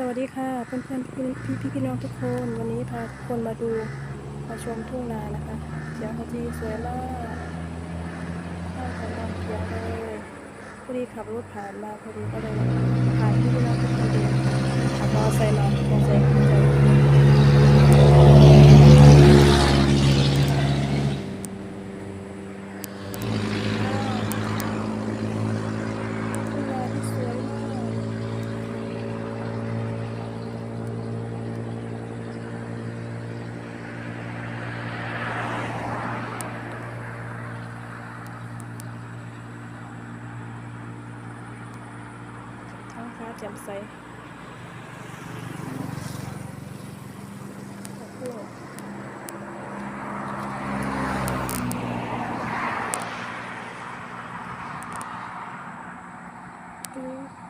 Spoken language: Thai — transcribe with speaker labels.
Speaker 1: สวัสดีค่ะเพื่อนเพื่อนๆพี่พี่พี่น้องทุกคน วันนี้พาทุกคนมาดูมาชมทุ่งนานะคะเขียวขจีสวยมากข้าวของเราเขียวเลยพอดีขับรถผ่านมาพอดีก็เลยถ่ายพี่พี่น้องทุกคนดูขับมอเตอร์ไซค์มา แจ่มใสอืม